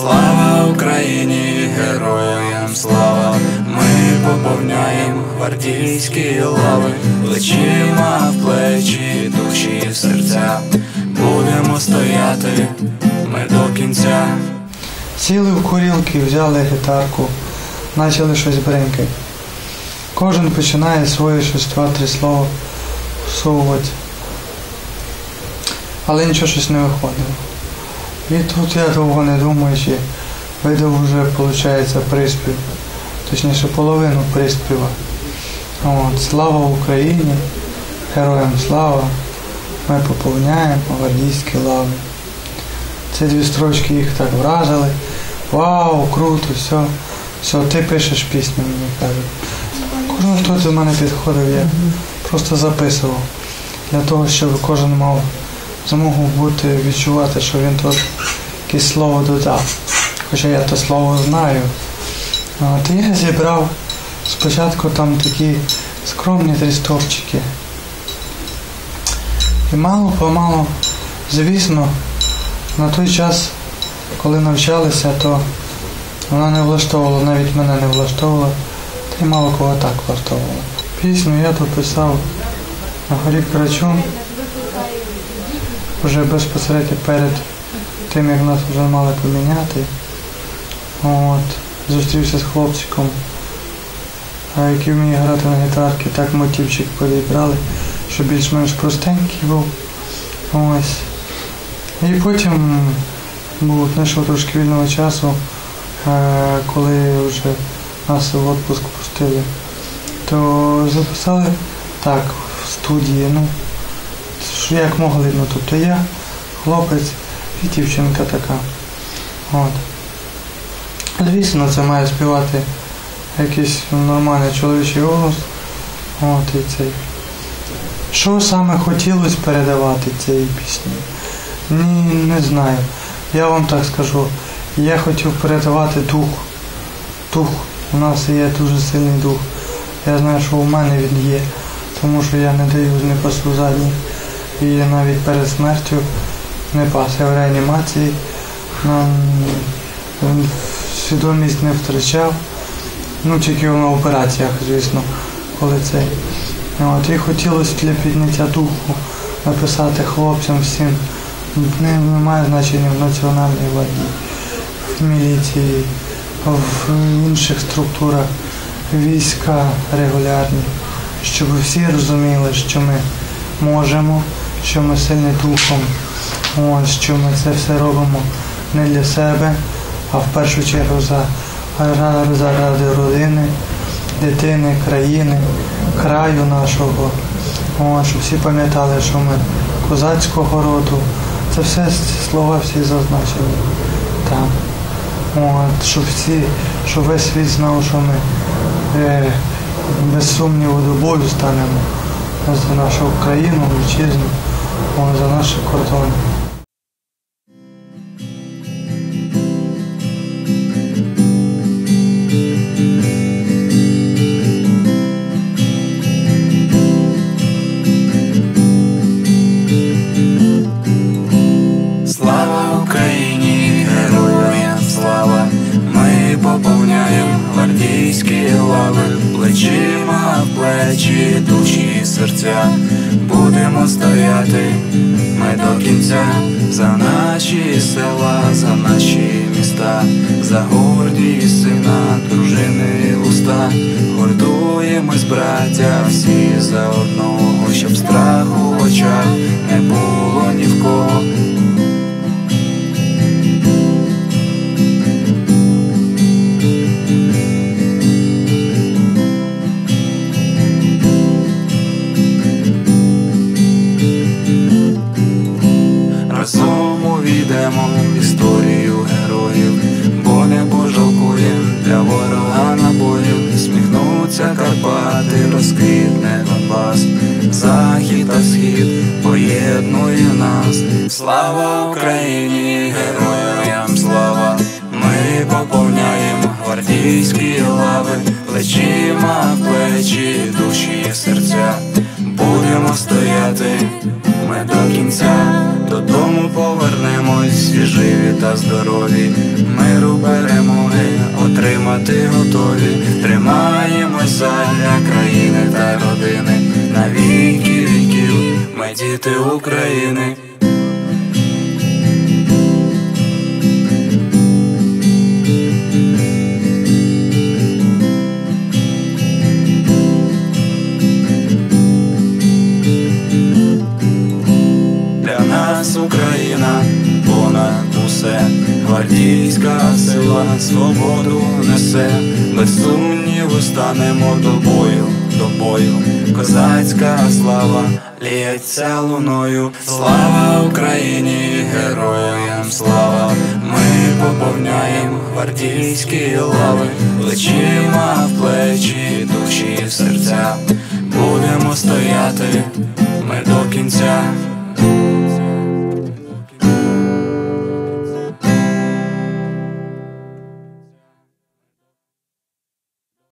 Слава Україні, героям слава! Ми поповняємо гвардійські лави, плечима в плечі, душі в серця. Будемо стояти ми до кінця. Сіли в курілки, взяли гітарку, почали щось бренькати. Кожен починає своє щось два-три слова всовувати. Але нічого щось не виходило. І тут я довго не думаючи, видав вже, виходить, приспів. Точніше, половину приспіва. От, слава Україні, героям слава, ми поповняємо гвардійські лави. Ці дві строчки їх так вразили. Вау, круто, все. Все, ти пишеш пісню, мені кажуть. Кожен, хто до мене підходив, я просто записував. Для того, щоб кожен мав змогу бути, відчувати, що він тут якесь слово додав. Хоча я то слово знаю. От, я зібрав спочатку там такі скромні три стовпчики. І мало помалу, звісно, на той час, коли навчалися, то вона не влаштовувала, навіть мене не влаштовувала, та й мало кого так влаштовувала. Пісню я тут писав на горі Карачун, вже безпосередньо перед тим, як нас вже мали поміняти. От, зустрівся з хлопчиком, який вміє грати на гітарці, так мотивчик підібрали, що більш-менш простенький був. Ось. І потім був знайшов трошки вільного часу, е, коли вже нас в відпуск пустили, то записали так в студії, ну, що як могли, ну тобто я, хлопець і дівчинка така. От. Звісно, це має співати якийсь нормальний чоловічий голос. От і цей. Що саме хотілося передавати цієї пісні? Ні, не знаю. Я вам так скажу. Я хотів передавати дух. Дух. У нас є дуже сильний дух. Я знаю, що у мене він є, тому що я не даю не пасу задніх. І навіть перед смертю не пас. Я в реанімації. Нам свідомість не втрачав. Ну, тільки на операціях, звісно, коли цей. От, І хотілося для підняття духу написати хлопцям всім. Не, немає значення в Національній гвардії, в міліції, в інших структурах, війська регулярні, щоб всі розуміли, що ми можемо, що ми сильні духом, ось, що ми це все робимо не для себе, а в першу чергу за, заради родини, дитини, країни, краю нашого. Ось, щоб всі пам'ятали, що ми козацького роду. Це все слова всі зазначені там. От, щоб всі, щоб весь світ знав, що ми е, без сумніву до бою станемо за нашу країну, вітчизну, за наші кордони. Слава Україні, героям слава! Ми поповняємо гвардійські лави, плечима плечі, душі, серця. Будемо стояти ми до кінця за наші села, за наші міста, за гордість сина, дружини уста. Гордуємось, браття, всі за одного, поєднує нас. Слава Україні, героям слава! Ми поповняємо гвардійські лави, плечима плечі, душі і серця. Будемо стояти ми до кінця, додому повернемось всі живі та здорові. Ми помирати готові, тримаємося для країни та родини, на віки віків, ми діти України. Для нас Україна понад усе, гвардійська сила свободу несе, без сумніву станемо до бою, до бою, козацька слава лється луною, слава Україні, героям слава, ми поповняємо гвардійські лави, плечима в плечі, душі серця, будемо стояти ми до кінця.